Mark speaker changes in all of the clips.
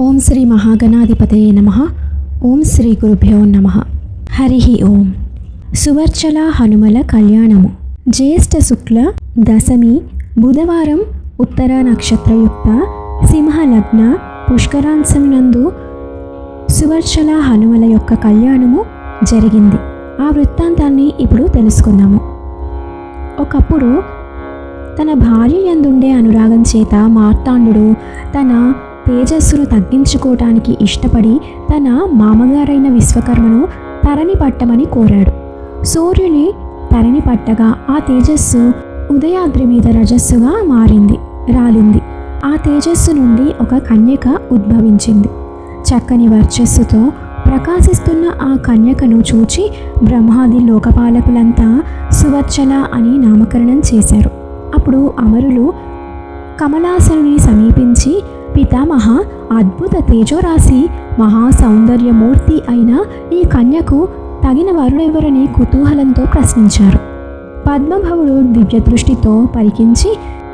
Speaker 1: ఓం శ్రీ మహాగణాధిపతయే నమ. ఓం శ్రీ గురుభ్యో నమ. హరి ఓం. సువర్చల హనుమల కళ్యాణము. జ్యేష్ఠ శుక్ల దశమి బుధవారం ఉత్తర నక్షత్రయుక్త సింహ లగ్న పుష్కరాంశం నందు సువర్చల హనుమల యొక్క కళ్యాణము జరిగింది. ఆ వృత్తాంతాన్ని ఇప్పుడు తెలుసుకుందాము. ఒకప్పుడు తన భార్య యందుండే అనురాగం చేత మార్తాండు తన తేజస్సును తగ్గించుకోవటానికి ఇష్టపడి తన మామగారైన విశ్వకర్మను తరణి పట్టమని కోరాడు. సూర్యుని తరణి పట్టగా ఆ తేజస్సు ఉదయాద్రి మీద రజస్సుగా మారింది రాలింది. ఆ తేజస్సు నుండి ఒక కన్యక ఉద్భవించింది. చక్కని వర్చస్సుతో ప్రకాశిస్తున్న ఆ కన్యకను చూచి బ్రహ్మాది లోకపాలకులంతా సువర్చన అని నామకరణం చేశారు. అప్పుడు అమరులు కమలాసనుని సమీపించి పితామహ అద్భుత తేజోరాశి మహా సౌందర్యమూర్తి అయిన ఈ కన్యకు తగిన వరుడెవరని కుతూహలంతో ప్రశ్నించారు. పద్మభవుడు దివ్య దృష్టితో పరికించి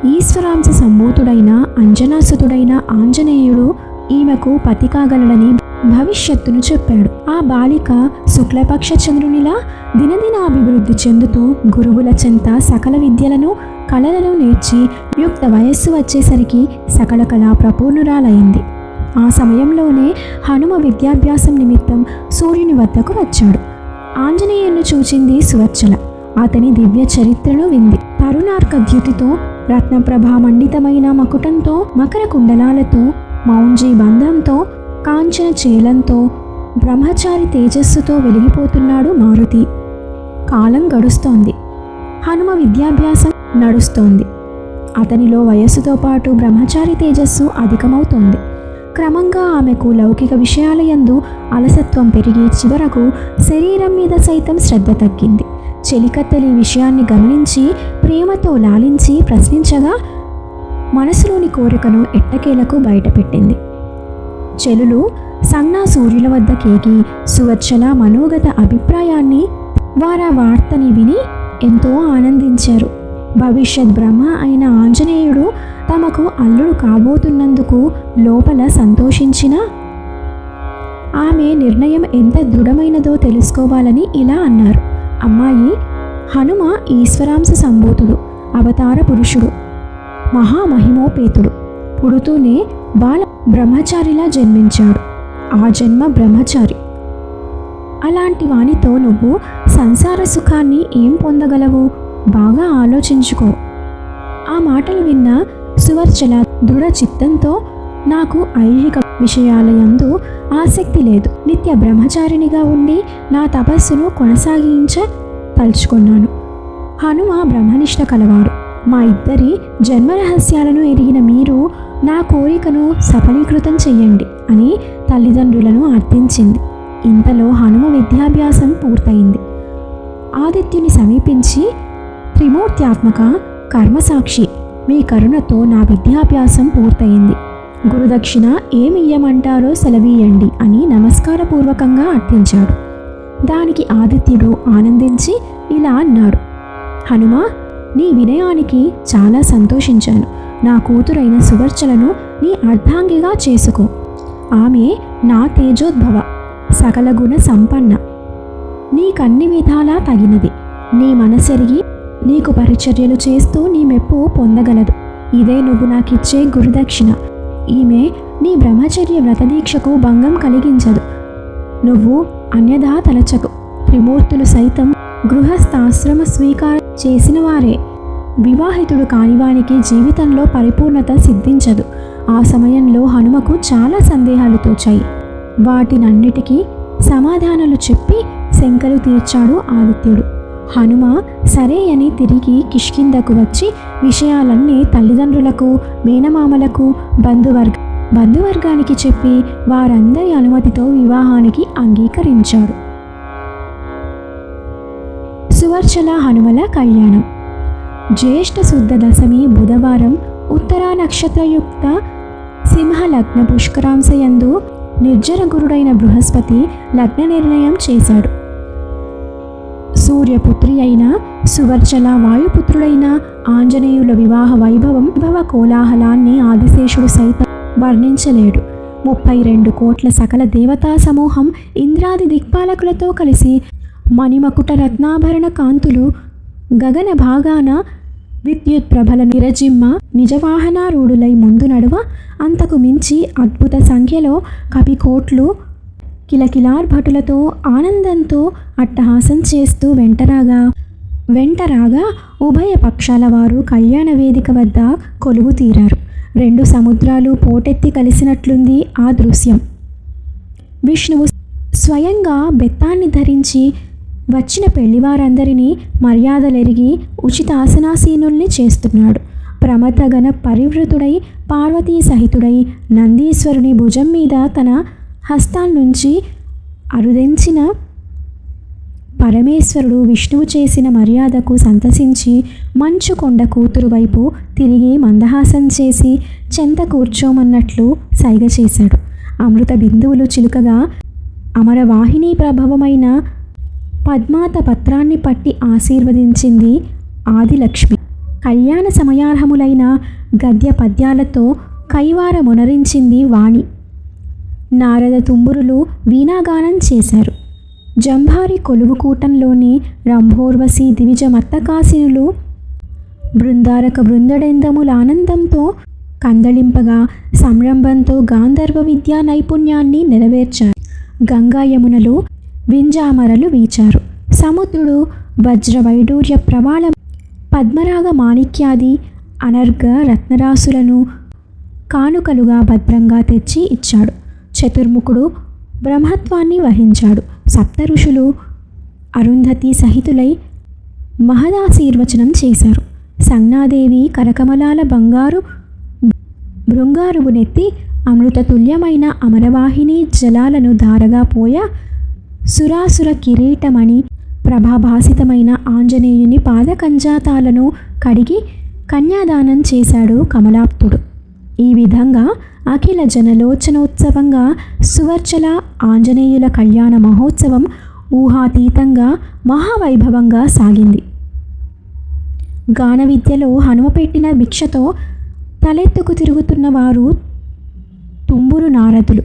Speaker 1: ఈశ్వరాంశ సంభూతుడైన అంజనాసుతుడైన ఆంజనేయుడు ఈమెకు పతి కాగలడని భవిష్యత్తును చెప్పాడు. ఆ బాలిక శుక్లపక్ష చంద్రునిలా దినదిన అభివృద్ధి చెందుతూ గురువుల చెంత సకల విద్యలను కళలను నేర్చి యుక్త వయస్సు వచ్చేసరికి సకల కళా ప్రపూర్ణురాలైంది. ఆ సమయంలోనే హనుమ విద్యాభ్యాసం నిమిత్తం సూర్యుని వద్దకు వచ్చాడు. ఆంజనేయుని చూచింది సువర్చల అతని దివ్య చరిత్రను వింది. తరుణార్క ద్యుతితో రత్నప్రభామండితమైన మకుటంతో మకర కుండలాలతో మౌంజీ బంధంతో కాంచన చేలంతో బ్రహ్మచారి తేజస్సుతో వెలిగిపోతున్నాడు మారుతి. కాలం గడుస్తోంది. హనుమ విద్యాభ్యాసం నడుస్తోంది. అతనిలో వయస్సుతో పాటు బ్రహ్మచారి తేజస్సు అధికమవుతోంది. క్రమంగా ఆమెకు లౌకిక విషయాల యందు అలసత్వం పెరిగి చివరకు శరీరం మీద సైతం శ్రద్ధ తగ్గింది. చెలికత్తెలి విషయాన్ని గమనించి ప్రేమతో లాలించి ప్రశ్నించగా మనసులోని కోరికను ఎట్టకేలకు బయటపెట్టింది. చెలులు సన్నా సూర్యుల వద్ద కేకి మనోగత అభిప్రాయాన్ని వారా వార్తని విని ఎంతో ఆనందించారు. భవిష్యత్ బ్రహ్మ అయిన ఆంజనేయుడు తమకు అల్లుడు కాబోతున్నందుకు లోపల సంతోషించిన ఆమె నిర్ణయం ఎంత దృఢమైనదో తెలుసుకోవాలని ఇలా అన్నారు. అమ్మాయి హనుమ ఈశ్వరాంశ సంభూతుడు అవతార పురుషుడు మహామహిమోపేతుడు పుడుతూనే బాల బ్రహ్మచారిలా జన్మించాడు. ఆ జన్మ బ్రహ్మచారి. అలాంటి వానితో నువ్వు సంసార సుఖాన్ని ఏం పొందగలవు? బాగా ఆలోచించుకో. ఆ మాటలు విన్న సువర్చల దృఢ చిత్తంతో నాకు ఐహిక విషయాల యందు ఆసక్తి లేదు. నిత్య బ్రహ్మచారినిగా ఉండి నా తపస్సును కొనసాగించ తలుచుకున్నాను. హనుమ బ్రహ్మనిష్ట కలవాడు. మా ఇద్దరి జన్మ రహస్యాలను ఎరిగిన మీరు నా కోరికను సఫలీకృతం చెయ్యండి అని తల్లిదండ్రులను అర్థించింది ఇంతలో హనుమ విద్యాభ్యాసం పూర్తయింది. ఆదిత్యుని సమీపించి త్రిమూర్త్యాత్మక కర్మసాక్షి మీ కరుణతో నా విద్యాభ్యాసం పూర్తయింది. గురుదక్షిణ ఏమి ఇయ్యమంటారో సెలవీయండి అని నమస్కారపూర్వకంగా అర్థించాడు దానికి ఆదిత్యుడు ఆనందించి ఇలా అన్నాడు. హనుమ నీ వినయానికి చాలా సంతోషించాను. నా కూతురైన సువర్చలను నీ అర్ధాంగిగా చేసుకో. ఆమె నా తేజోద్భవ సకల గుణ సంపన్న. నీకన్ని విధాలా తగినది. నీ మనసెరిగి నీకు పరిచర్యలు చేస్తూ నీ మెప్పు పొందగలదు. ఇదే నువ్వు నాకిచ్చే గురుదక్షిణ. ఈమె నీ బ్రహ్మచర్య వ్రతదీక్షకు భంగం కలిగించదు. నువ్వు అన్యదా తలచకు. త్రిమూర్తులు సైతం గృహస్థాశ్రమ స్వీకార చేసిన వారే వివాహితుడు కానివానికి జీవితంలో పరిపూర్ణత సిద్ధించదు. ఆ సమయంలో హనుమకు చాలా సందేహాలు తోచాయి. వాటినన్నిటికీ సమాధానాలు చెప్పి శంకలు తీర్చాడు ఆదిత్యుడు. హనుమ సరే అని తిరిగి కిష్కిందకు వచ్చి విషయాలన్నీ తల్లిదండ్రులకు మేనమామలకు బంధువర్గ బంధువర్గానికి చెప్పి వారందరి అనుమతితో వివాహానికి అంగీకరించాడు. సువర్చల హనుమల కళ్యాణం. జ్యేష్ఠ శుద్ధ దశమి బుధవారం ఉత్తరా నక్షత్రయుక్త సింహ లగ్న పుష్కరాంశయందు నిర్జర గురుడైన బృహస్పతి లగ్న నిర్ణయం చేశాడు. సూర్యపుత్రి అయిన సువర్చల వాయుపుత్రుడైన ఆంజనేయుల వివాహ వైభవం విభవ కోలాహలాన్ని ఆదిశేషుడు సైతం వర్ణించలేడు. ముప్పై రెండు కోట్ల సకల దేవతా సమూహం ఇంద్రాది దిక్పాలకులతో కలిసి మణిమకుట రత్నాభరణ కాంతులు గగన భాగాన విద్యుత్ ప్రభల నిరజిమ్మ నిజవాహనారూఢులై ముందు నడువ అంతకు మించి అద్భుత సంఖ్యలో కపికోట్లు కిలకిలార్భటులతో ఆనందంతో అట్టహాసం చేస్తూ వెంటరాగా వెంటరాగా ఉభయ పక్షాల వారు కళ్యాణ వేదిక వద్ద కొలువు తీరారు. రెండు సముద్రాలు పోటెత్తి కలిసినట్లుంది ఆ దృశ్యం. విష్ణువు స్వయంగా బెత్తాన్ని ధరించి వచ్చిన పెళ్ళివారందరినీ మర్యాదలెరిగి ఉచిత ఆసనాసీనుల్ని చేస్తున్నాడు. ప్రమతగన పరివృతుడై పార్వతీ సహితుడై నందీశ్వరుని భుజం మీద తన హస్తాన్నుంచి అరుదెంచిన పరమేశ్వరుడు విష్ణువు చేసిన మర్యాదకు సంతసించి మంచు కొండ కూతురు వైపు తిరిగి మందహాసం చేసి చెంత కూర్చోమన్నట్లు సైగ చేశాడు. అమృత బిందువులు చిలుకగా అమరవాహిని ప్రభవమైన పద్మాత పత్రాన్ని పట్టి ఆశీర్వదించింది ఆదిలక్ష్మి. కళ్యాణ సమయార్హములైన గద్య పద్యాలతో కైవార మునరించింది వాణి. నారద తుంబురులు వీణాగానం చేశారు. జంభారి కొలువుకూటంలోని రంభోర్వశి దివిజ మత్తకాసినులు బృందారక బృందడెందముల ఆనందంతో కందళింపగా సంరంభంతో గాంధర్వ విద్యా నైపుణ్యాన్ని నెరవేర్చారు. గంగా యమునలు వింజామరలు వీచారు. సముద్రుడు వజ్ర వైడూర్య ప్రవాళ పద్మరాగ మాణిక్యాది అనర్ఘ రత్నరాసులను కానుకలుగా భద్రంగా తెచ్చి ఇచ్చాడు. చతుర్ముఖుడు బ్రహ్మత్వాన్ని వహించాడు. సప్త ఋషులు అరుంధతి సహితులై మహదాశీర్వచనం చేశారు. సంజ్ఞాదేవి కరకమలాల బంగారు బృంగారువునెత్తి అమృతతుల్యమైన అమరవాహిని జలాలను ధారగా పోయ సురాసుర కిరీటమణి ప్రభాభాసితమైన ఆంజనేయుని పాదకంజాతాలను కడిగి కన్యాదానం చేశాడు కమలాప్తుడు. ఈ విధంగా అఖిల జనలోచనోత్సవంగా సువర్చల ఆంజనేయుల కళ్యాణ మహోత్సవం ఊహాతీతంగా మహావైభవంగా సాగింది. గాన విద్యలో హనుమ పెట్టిన భిక్షతో తలెత్తుకు తిరుగుతున్న వారు తుంబురు నారదులు.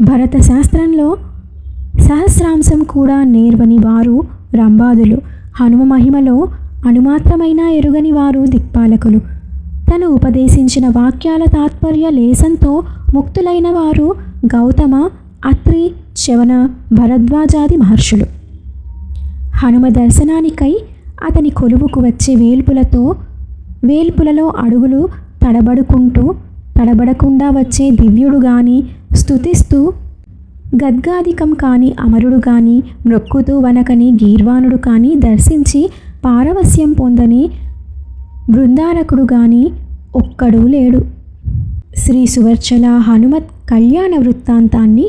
Speaker 1: భరత శాస్త్రంలో సహస్రాంశం కూడా నేర్వని వారు రంబాదులు హనుమ మహిమలో అణుమాత్రమైన ఎరుగని వారు దిక్పాలకులు. తను ఉపదేశించిన వాక్యాల తాత్పర్య లేసంతో ముక్తులైన వారు గౌతమ అత్రి చవన భరద్వాజాది మహర్షులు. హనుమ దర్శనానికై అతని కొలువుకు వచ్చే వేల్పులతో వేల్పులలో అడుగులు తడబడుకుంటూ తడబడకుండా వచ్చే దివ్యుడు గాని స్తుతిస్తూ గద్గాధికం కాని అమరుడు కాని మ్రొక్కుతూ వనకని గీర్వాణుడు కాని దర్శించి పారవస్యం పొందని బృందారకుడు గాని ఒక్కడూ లేడు. శ్రీ సువర్చల హనుమత్ కళ్యాణ వృత్తాంతాన్ని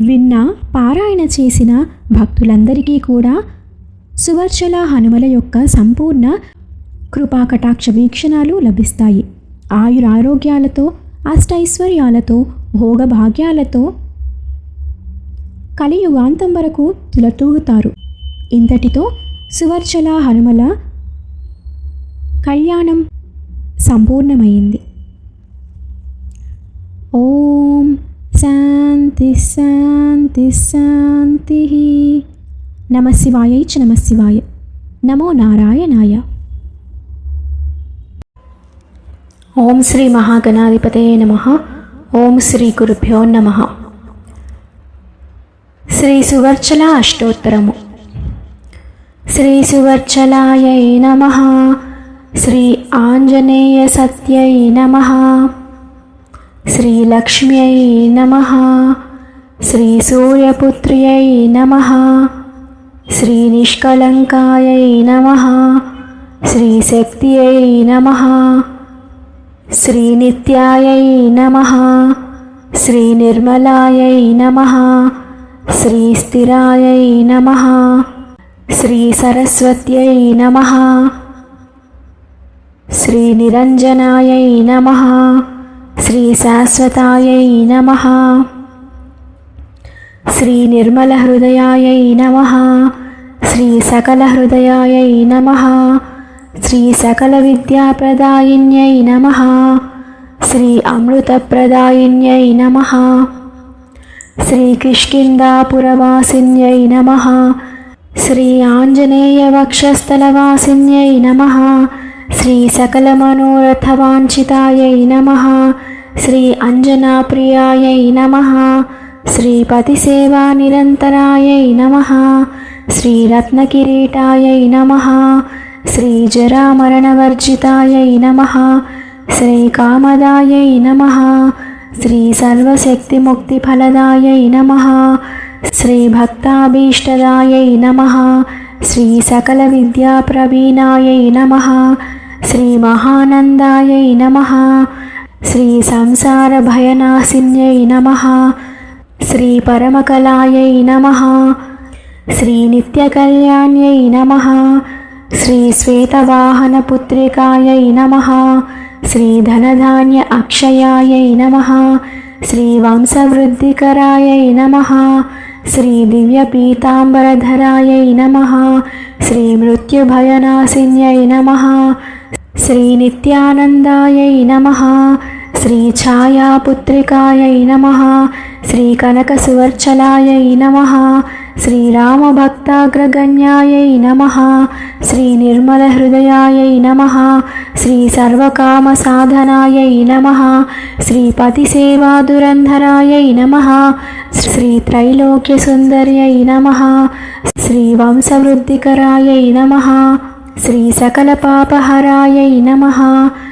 Speaker 1: విన్న పారాయణ చేసిన భక్తులందరికీ కూడా సువర్చల హనుమల యొక్క సంపూర్ణ కృపాకటాక్ష వీక్షణాలు లభిస్తాయి. ఆయురారోగ్యాలతో అష్టైశ్వర్యాలతో భోగభాగ్యాలతో కలియుగాంతం వరకు తులతూగుతారు. ఇంతటితో సువర్చల హనుమల కళ్యాణం సంపూర్ణమైంది. ఓం శాంతి శాంతి శాంతి. నమశివాయై చ నమ శివాయ. నమో నారాయణాయ. ఓం శ్రీ మహాగణాధిపతే నమ. ఓం శ్రీ గురుభ్యో నమ. శ్రీ సువర్చల అష్టోత్తరము. శ్రీ సువర్చలాయై నమ. శ్రీ ఆంజనేయ సత్యై నమ. శ్రీలక్ష్మ్యై నమ. శ్రీ సూర్యపుత్ర్యై నమ. శ్రీ శ్రీనిష్కళంకాయై నమ. శ్రీ శ్రీశక్త్యై నమ. శ్రీ శ్రీనిత్యాయై నమ. శ్రీ శ్రీనిర్మలాయై నమ. శ్రీ శ్రీస్థిరాయై నమ. శ్రీ సరస్వత్యై నమ. శ్రీ శ్రీనిరంజనాయై నమ. శ్రీ శ్రీశాశ్వతాయై నమ. శ్రీ నిర్మల శ్రీనిర్మలహృదయాయై నమ. శ్రీ సకల శ్రీసకలవిద్యాప్రదాయిన్యై నమ. శ్రీ సకల విద్యాప్రదాయిన్యై నమ శ్రీ అమృతప్రదాయిన్యై నమ. శ్రీకిష్కిందాపురవాసిన్యై నమ శ్రీ ఆంజనేయ వక్షస్థలవాసిన్యై నమ శ్రీ సకలమనోరథవాంఛితాయై నమ శ్రీ అంజనాప్రియాయై నమ శ్రీపతిసేవానిరంతరాయై నమ శ్రీరత్నకిరీటాయై నమ శ్రీజరామరణవర్జితాయై నమ శ్రీకామదాయై నమ శ్రీ సర్వశక్తి ముక్తి ఫలదాయ నమ శ్రీ భక్తాభీష్టదాయ నమ శ్రీ సకల విద్యా ప్రవీణాయ నమ శ్రీ మహానందాయ నమ శ్రీ సంసార భయనాశిన్యై నమ శ్రీ పరమకలాయై నమ శ్రీ నిత్యకళ్యాణ్యై నమ శ్రీ శ్వేతవాహనపుత్రికాయై నమ శ్రీధనధాన్య అక్షయాయై నమ శ్రీవంశవృద్ధికరాయై నమ శ్రీదివ్యపీతాంబరధరాయై నమ శ్రీమృత్యుభయనాశిన్యై నమ శ్రీనిత్యానందాయై నమ శ్రీ ఛాయాపుత్రికాయై నమ శ్రీ కనకసువర్చలాయై నమ శ్రీరామభక్తాగ్రగణ్యాయై నమ శ్రీ నిర్మలహృదయాయై నమ శ్రీ సర్వకామసాధనాయై నమ శ్రీపతిసేవాదురంధరాయై నమ శ్రీ త్రైలోక్యసుందర్యై నమ శ్రీ వంశవృద్ధికరాయై నమ శ్రీ సకలపాపహరాయై నమ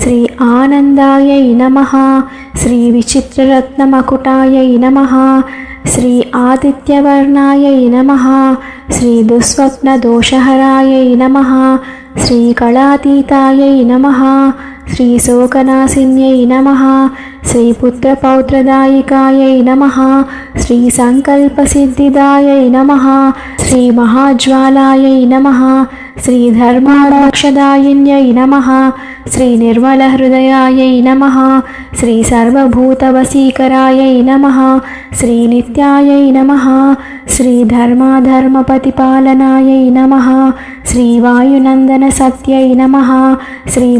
Speaker 1: श्री आनन्दायै नमः श्रीविचित्ररत्नमकुटायै नमः श्री आदित्यवर्णायै नमः श्रीदुःस्वप्नदोषहरायै नमः श्रीकलातीतायै नमः श्रीशोकनाशिन्यै नमः श्रीपुत्रपौत्रदायिकायै नमः श्रीसङ्कल्पसिद्धिदायै नमः श्रीमहाज्वालायै नमः నమ శ్రీ సంకల్పసిద్ధిదాయై నమ శ్రీ మహాజ్వాలాయై నమ శ్రీ ధర్మాక్షదాయిన్యై నమ శ్రీ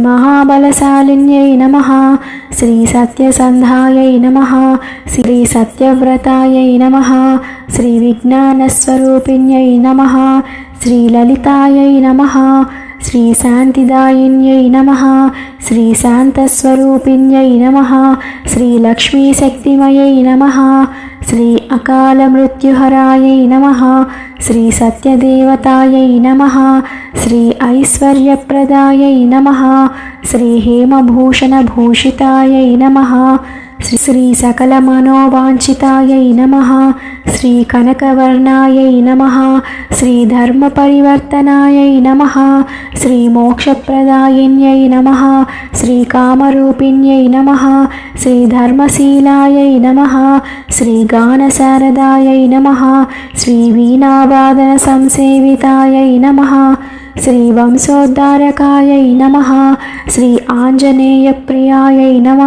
Speaker 1: నిర్మలహృదయాయై నమ శ్రీ సర్వభూతవశీకరాయై నమ శ్రీ నిత్యాయై నమ శ్రీ ధర్మాధర్మపతిపాలనాయై నమ శ్రీ వాయునందన నమ శ్రీ మహాబలశాలిన్యై నమ శ్రీలక్ష్మీశక్తిమయై నమ శ్రీ సత్యవ్రతాయై నమ నమ శ్రీ లలితాయై నమ శ్రీ శాంతిదాయిన్యై నమ శ్రీ శాంతస్వరూపిణ్యై నమ శ్రీ నమ శ్రీ అకాలమృత్యుహరాయై నమ శ్రీ సత్యదేవతాయై నమ శ్రీ ఐశ్వర్యప్రదాయై నమ శ్రీ హేమభూషణభూషితాయై నమ శ్రీ సకల సకలమనోవాంఛితాయై నమ. శ్రీ కనకవర్ణాయై నమ. శ్రీ ధర్మ ధర్మపరివర్తనాయై నమ. శ్రీ మోక్షప్రదాయిన్యై నమ. శ్రీ కామరూపిణ్యై నమ. శ్రీ ధర్మశీలాయై నమ. శ్రీ గానశారదాయై నమ. శ్రీ వీణావాదన సంసేవితాయై నమ. శ్రీ వంశోద్ధారకాయై నమ శ్రీ ఆంజనేయ ఆంజనేయప్రియాయై నమ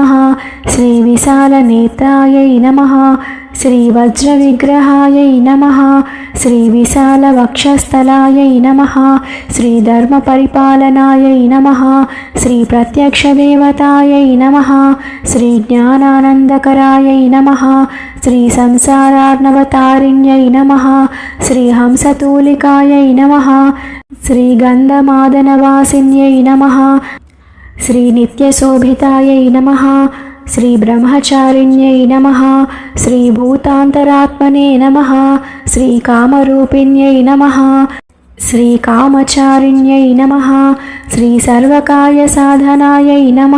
Speaker 1: శ్రీ విశాలనేత్రాయై నమ శ్రీ వజ్ర వజ్రవిగ్రహాయై నమ శ్రీ విశాల విశాలవక్షస్థలాయై నమ శ్రీ ధర్మ ధర్మపరిపాలనాయై నమ శ్రీ ప్రత్యక్ష ప్రత్యక్షదేవతాయై నమ శ్రీ జ్ఞానానందకరాయై నమ శ్రీ సంసారార్ణవతారిణ్యై నమ శ్రీ హంసతూలికాయై నమ శ్రీ గంధమాదనవాసిన్యై నమ శ్రీ నిత్యశోభితాయై నమ శ్రీ బ్రహ్మచారిణ్యై నమ శ్రీ భూతాంతరాత్మనే నమ శ్రీ కామరూపిణ్యై నమ శ్రీ కామచారిణ్యై నమ శ్రీ సర్వకాయ సాధనాయై నమ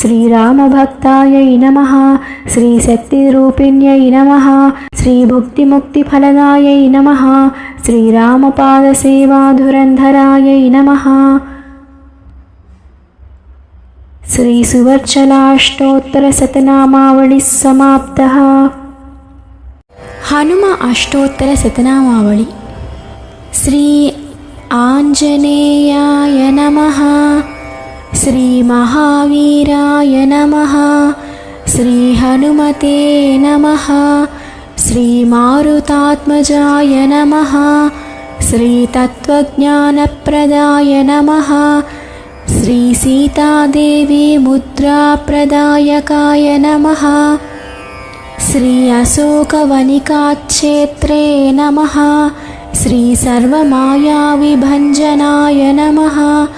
Speaker 1: శ్రీరామభక్తాయై నమ శ్రీ శక్తిరూపిణ్యై నమ శ్రీ భుక్తిముక్తిఫలదాయై నమ శ్రీరామపాదసేవాధురంధరాయై నమ ಶ್ರೀ ಶ್ರೀಸುವರ್ಚನಾಷ್ಟೋತ್ತರಸತನಾಮಾವಳಿ ಸಮಾಪ್ತ. ಹನುಮ ಅಷ್ಟೋತ್ತರ ಸತನಾಮಾವಳಿ. ಶ್ರೀ ಆಂಜನೇಯಾಯ ನಮಃ. ಶ್ರೀ ಮಹಾವೀರಾಯ ನಮಃ. ಶ್ರೀ ಹನುಮತೇ ನಮಃ. ಶ್ರೀ ಮಾರುತಾತ್ಮಜಾಯ ನಮಃ. ಶ್ರೀ ತತ್ವಜ್ಞಾನಪ್ರದಾಯ ನಮಃ. श्रीसीतादेवी मुद्राप्रदायकाय नमः। श्री अशोकवनिकाक्षेत्रे नमः। श्रीसर्वमायाविभञ्जनाय नमः।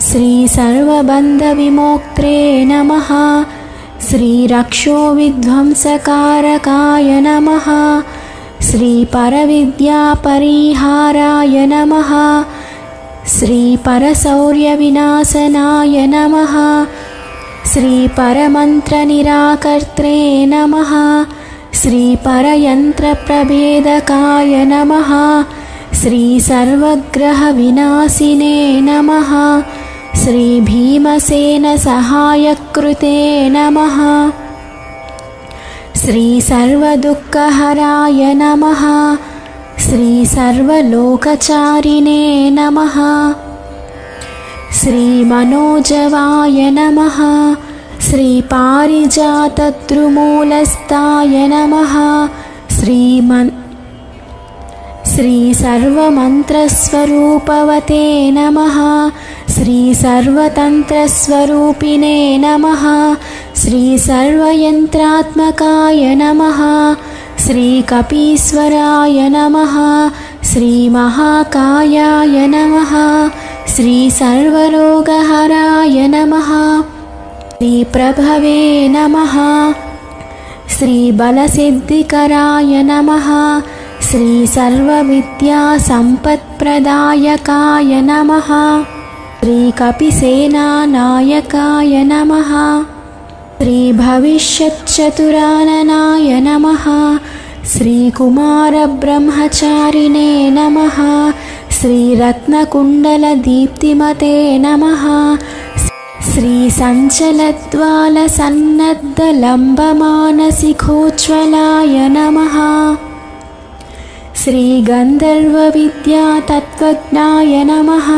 Speaker 1: श्रीसर्वबन्धविमोक्त्रे नमः। श्रीरक्षोविध्वंसकारकाय नमः। श्रीपरविद्यापरिहाराय नमः श्रीपरशौर्यविनाशनाय नमः। श्रीपरमन्त्रनिराकर्त्रे नमः। श्रीपरयन्त्रप्रभेदकाय नमः। श्रीसर्वग्रहविनाशिने नमः। श्रीभीमसेनसहायकृते नमः। श्रीसर्वदुःखहराय नमः श्रीसर्वलोकचारिणे नमः। श्रीमनोजवाय नमः। श्रीपारिजातद्रुमूलस्थाय नमः। श्रीमन् श्रीसर्वमन्त्रस्वरूपवते नमः। श्रीसर्वतन्त्रस्वरूपिणे नमः। श्रीसर्वयन्त्रात्मकाय नमः श्रीकपीश्वराय नमः श्रीमहाकायाय नमः श्रीसर्वरोगहराय नमः श्रीप्रभवे नमः श्रीबलसिद्धिकराय नमः श्रीसर्वविद्यासम्पत्प्रदायकाय नमः श्रीकपिसेनानायकाय नमः श्रीभविष्यच्चतुराननाय नमः श्रीकुमारब्रह्मचारिणे नमः श्रीरत्नकुण्डलदीप्तिमते नमः श्रीसञ्चलद्वालसन्नद्धलम्बमानसिकोज्ज्वलाय नमः श्रीगन्धर्वविद्यातत्त्वज्ञाय नमः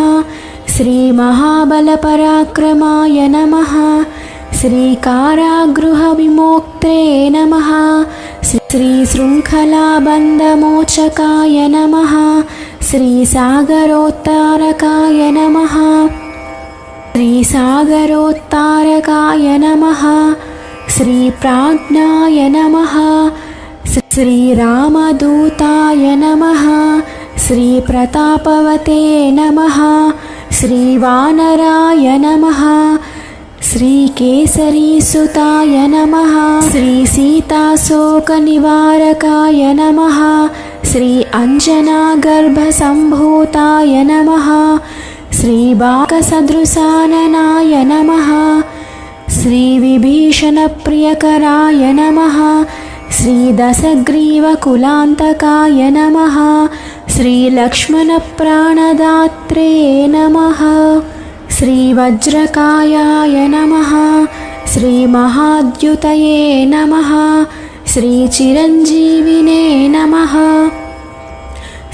Speaker 1: श्रीमहाबलपराक्रमाय नमः श्रीकारागृहविमोक्त्रे नमः। श्रीशृङ्खलाबन्धमोचकाय नमः। श्रीसागरोत्तारकाय नमः। श्रीसागरोत्तारकाय नमः। श्रीप्राज्ञाय नमः। श्रीरामदूताय नमः। श्रीप्रतापवते नमः। श्रीवानराय नमः श्रीकेसरीसुताय नमः। श्रीसीताशोकनिवारकाय नमः। श्री अञ्जनागर्भसम्भूताय नमः। श्रीबाकसदृशाननाय नमः। श्रीविभीषणप्रियकराय नमः। श्रीदशग्रीवकुलान्तकाय नमः। श्रीलक्ष्मणप्राणदात्रे नमः श्रीवज्रकायाय नमः। श्रीमहाद्युतये नमः। श्रीचिरञ्जीविने नमः।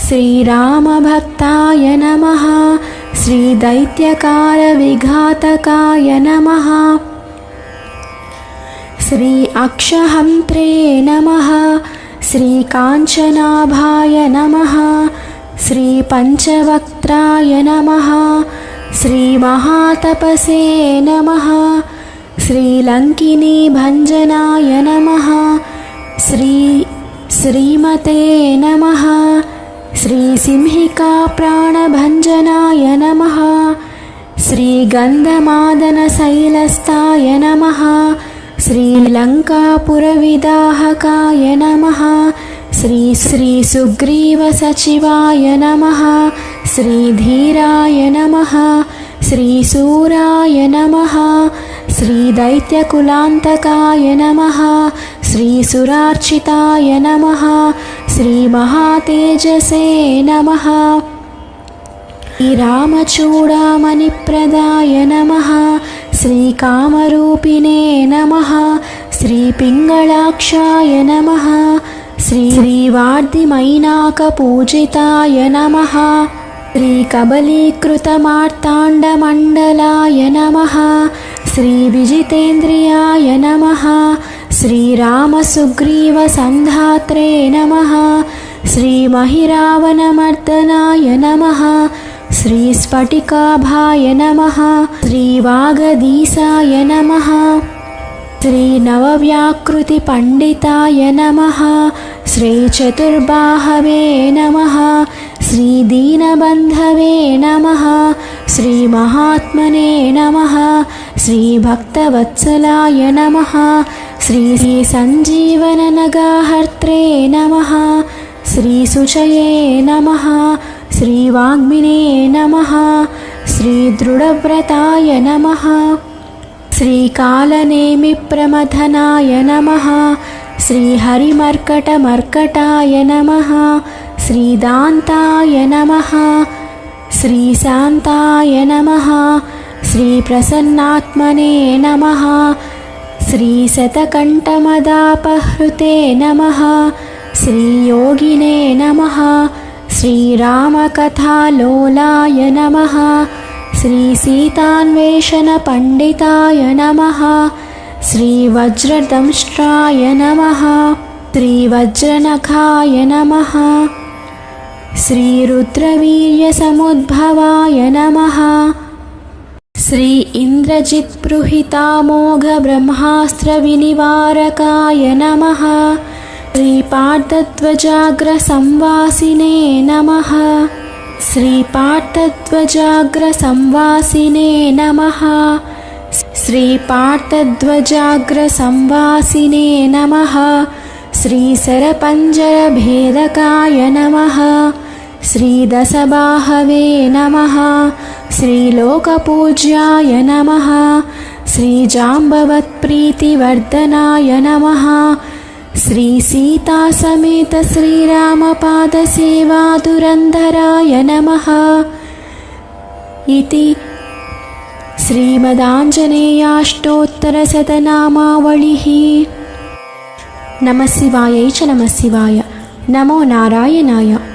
Speaker 1: श्रीरामभक्ताय नमः। श्रीदैत्यकारविघातकाय नमः। श्री अक्षहन्त्रे नमः। श्रीकाञ्चनाभाय नमः। श्रीपञ्चवक्त्राय नमः श्रीमहातपसे नमः। श्रीलङ्किनीभञ्जनाय नमः। श्री श्रीमते नमः। श्रीसिंहिकाप्राणभञ्जनाय नमः। श्रीगन्धमादनशैलस्थाय नमः। श्रीलङ्कापुरविदाहकाय नमः। श्री श्रीसुग्रीवसचिवाय नमः श्रीधीराय नमः श्रीसूराय नमः श्रीदैत्यकुलान्तकाय नमः श्रीसुरार्चिताय नमः श्रीमहातेजसे नमः श्रीरामचूडामणिप्रदाय नमः श्रीकामरूपिणे नमः श्रीपिङ्गळाक्षाय नमः श्री श्रीवार्धिमैनाकपूजिताय नमः श्रीकबलीकृतमार्ताण्डमण्डलाय नमः श्रीविजितेन्द्रियाय नमः श्रीरामसुग्रीवसन्धात्रे नमः श्रीमहिरावणमर्दनाय नमः श्रीस्फटिकाभाय नमः श्रीवागदीसाय नमः श्रीनवव्याकृतिपण्डिताय नमः श्रीचतुर्बाहवे नमः श्रीदीनबन्धवे नमः श्रीमहात्मने नमः श्रीभक्तवत्सलाय नमः श्रीसञ्जीवननगाहर्त्रे नमः श्रीसुचये नमः श्रीवाग्मिने नमः श्रीदृढव्रताय नमः श्रीकालनेमिप्रमथनाय नमः श्रीहरिमर्कटमर्कटाय नमः श्रीदान्ताय नमः। श्रीशान्ताय नमः। श्रीप्रसन्नात्मने नमः। श्रीशतकण्ठमदापहृते नमः। श्रीयोगिने नमः। श्रीरामकथालोलाय नमः। श्रीसीतान्वेषणपण्डिताय नमः। श्रीवज्रदंष्ट्राय नमः। श्रीवज्रनखाय नमः श्रीरुद्रवीर्यसमुद्भवाय नमः। श्री इन्द्रजित्पृहितामोघब्रह्मास्त्रविनिवारकाय नमः। श्रीपार्थध्वजाग्रसंवासिने नमः। श्रीपार्थध्वजाग्रसंवासिने नमः। श्रीपार्थध्वजाग्रसंवासिने नमः। श्रीसरपञ्जरभेदकाय नमः श्रीदशबाहवे नमः। श्रीलोकपूज्याय नमः। श्रीजाम्बवत्प्रीतिवर्धनाय नमः। श्रीसीतासमेत श्रीरामपादसेवादुरन्धराय नमः। इति श्रीमदाञ्जनेयाष्टोत्तरशतनामावलिः। नमः शिवायै च नमः शिवाय। नमो नारायणाय